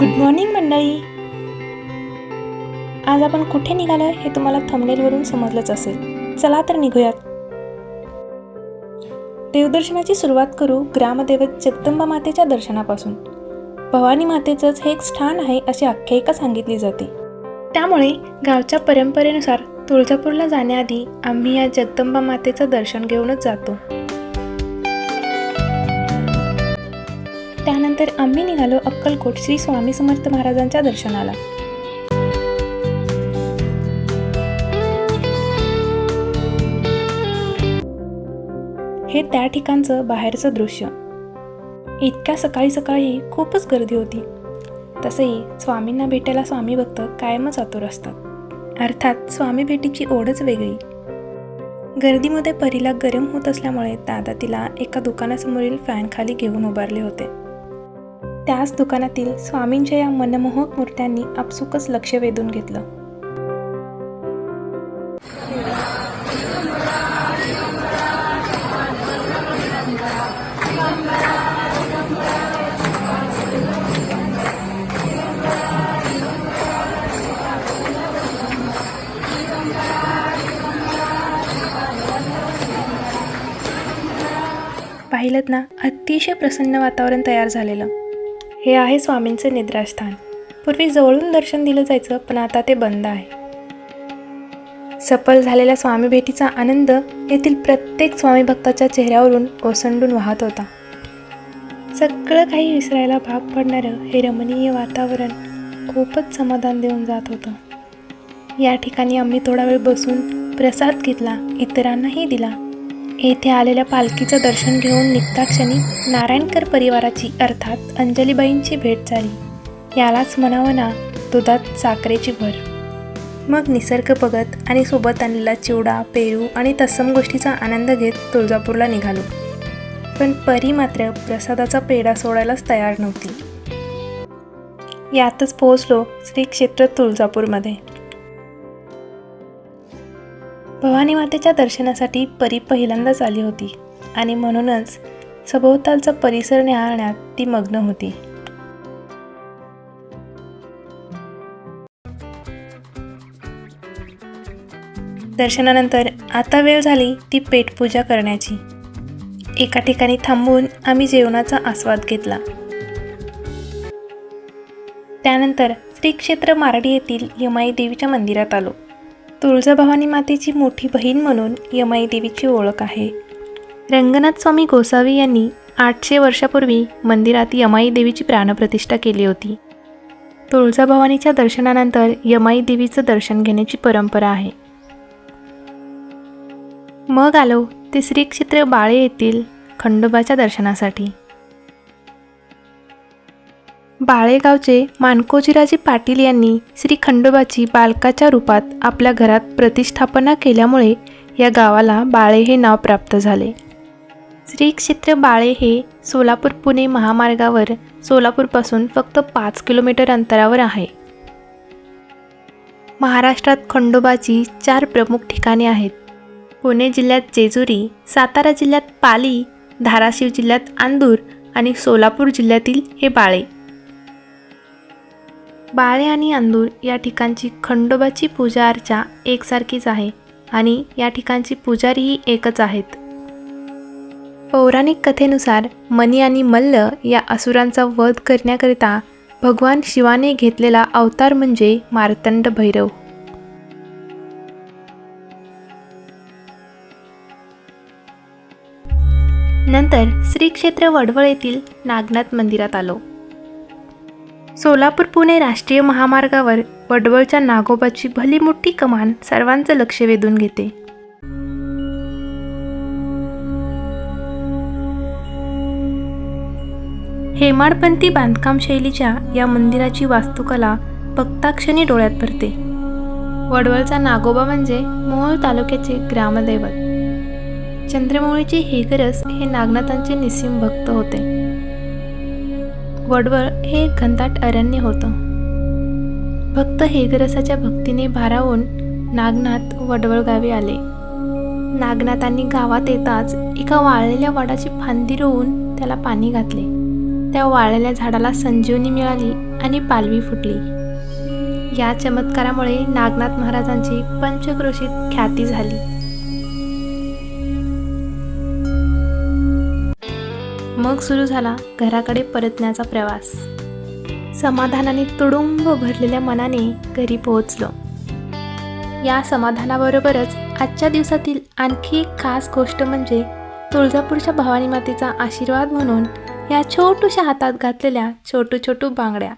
Good morning मंडळी. आज आपण कुठे निघालो हे तुम्हाला थंबनेलवरून समजलंच असेल. चला तर निघूयात. देवदर्शनाची सुरुवात करू ग्रामदेवत जगदंबा मातेच्या दर्शनापासून. भवानी मातेचंच हे एक स्थान आहे अशी आख्यायिका सांगितली जाते. त्यामुळे गावच्या परंपरेनुसार तुळजापूरला जाण्याआधी आम्ही या जगदंबा मातेचं दर्शन घेऊनच जातो. त्यानंतर आम्ही निघालो अक्कलकोट श्री स्वामी समर्थ महाराजांच्या दर्शनाला. हे त्या ठिकाणचं बाहेरचं दृश्य. इतक्या सकाळी सकाळी खूपच गर्दी होती. तसंही स्वामींना भेटायला स्वामी भक्त कायमच आतुर असतात. अर्थात स्वामी भेटीची ओढच वेगळी. गर्दीमध्ये परीला गरम होत असल्यामुळे दादा तिला एका दुकानासमोरील फॅनखाली घेऊन उभारले होते. त्याच दुकानातील स्वामींच्या या मनमोहक मूर्त्यांनी आपसुकच लक्ष वेधून घेतलं. पाहिलं ना अतिशय प्रसन्न वातावरण तयार झालेलं. हे आहे स्वामींचं निद्रास्थान. पूर्वी जवळून दर्शन दिलं जायचं पण आता ते बंद आहे. सफल झालेल्या स्वामी भेटीचा आनंद येथील प्रत्येक स्वामी भक्ताच्या चेहऱ्यावरून ओसंडून वाहत होता. सगळं काही विसरायला भाग पडणारं हे रमणीय वातावरण खूपच समाधान देऊन जात होतं. या ठिकाणी आम्ही थोडा वेळ बसून प्रसाद घेतला इतरांनाही दिला. येथे आलेल्या पालखीचं दर्शन घेऊन निघता क्षणी नारायणकर परिवाराची अर्थात अंजलीबाईंची भेट झाली. यालाच म्हणावं ना दुधात साखरेची भर. मग निसर्ग बघत आणि सोबत आणलेला चिवडा पेरू आणि तत्सम गोष्टीचा आनंद घेत तुळजापूरला निघालो. पण परी मात्र प्रसादाचा पेढा सोडायलाच तयार नव्हती. यातच पोहोचलो श्री क्षेत्र तुळजापूरमध्ये. भवानी मातेच्या दर्शनासाठी परी पहिल्यांदाच आली होती आणि म्हणूनच सभोवतालचा परिसर निहाळण्यात ती मग्न होती. दर्शनानंतर आता वेळ झाली ती पेटपूजा करण्याची. एका ठिकाणी थांबून आम्ही जेवणाचा आस्वाद घेतला. त्यानंतर श्रीक्षेत्र मारडी येथील यमाई देवीच्या मंदिरात आलो. तुळजाभवानी मातेची मोठी बहीण म्हणून यमाई देवीची ओळख आहे. रंगनाथ स्वामी गोसावी यांनी आठशे वर्षापूर्वी मंदिरात यमाई देवीची प्राणप्रतिष्ठा केली होती. तुळजाभवानीच्या दर्शनानंतर यमाई देवीचं दर्शन घेण्याची परंपरा आहे. मग आलो ते श्री क्षेत्र बाळे येथील खंडोबाच्या दर्शनासाठी. बाळेगावचे मानकोजीराजे पाटील यांनी श्री खंडोबाची बालकाच्या रूपात आपल्या घरात प्रतिष्ठापना केल्यामुळे या गावाला बाळे हे नाव प्राप्त झाले. श्री क्षेत्र बाळे हे सोलापूर पुणे महामार्गावर सोलापूरपासून फक्त पाच किलोमीटर अंतरावर आहे. महाराष्ट्रात खंडोबाची चार प्रमुख ठिकाणे आहेत. पुणे जिल्ह्यात जेजुरी सातारा जिल्ह्यात पाली धाराशिव जिल्ह्यात आंदूर आणि सोलापूर जिल्ह्यातील हे बाळे. बाळे आणि अंदूर या ठिकाणची खंडोबाची पूजा अर्चा एकसारखीच आहे आणि या ठिकाणची पुजारीही एकच आहेत. पौराणिक कथेनुसार मनी आणि मल्ल या असुरांचा वध करण्याकरिता भगवान शिवाने घेतलेला अवतार म्हणजे मार्तंड भैरव. नंतर श्री क्षेत्र वडवळ येथील नागनाथ मंदिरात आलो. सोलापूर पुणे राष्ट्रीय महामार्गावर वडवळच्या नागोबाची भली मोठी कमान सर्वांचं लक्ष वेधून घेते. हेमाडपंथी बांधकाम शैलीच्या या मंदिराची वास्तुकला बघताक्षणी डोळ्यात भरते. वडवळचा नागोबा म्हणजे मोहोळ तालुक्याचे ग्रामदैवत. चंद्रमौळीचे हेगरस हे नागनाथांचे निसीम भक्त होते. वडवळ हे एक घनदाट अरण्य होतं. भक्त हेगरसाच्या भक्तीने भारावून नागनाथ वडवळ गावी आले. नागनाथांनी गावात येताच एका वाळलेल्या वडाची फांदी रोवून त्याला पाणी घातले. त्या वाळलेल्या झाडाला संजीवनी मिळाली आणि पालवी फुटली. या चमत्कारामुळे नागनाथ महाराजांची पंचक्रोशीत ख्याती झाली. मग सुरू झाला घराकडे परतण्याचा प्रवास. समाधानाने तुडुंब भरलेल्या मनाने घरी पोहोचलो. या समाधानाबरोबरच आजच्या दिवसातील आणखी एक खास गोष्ट म्हणजे तुळजापूरच्या भवानी मातेचा आशीर्वाद म्हणून या छोटूशा हातात घातलेल्या छोटू छोटू बांगड्या.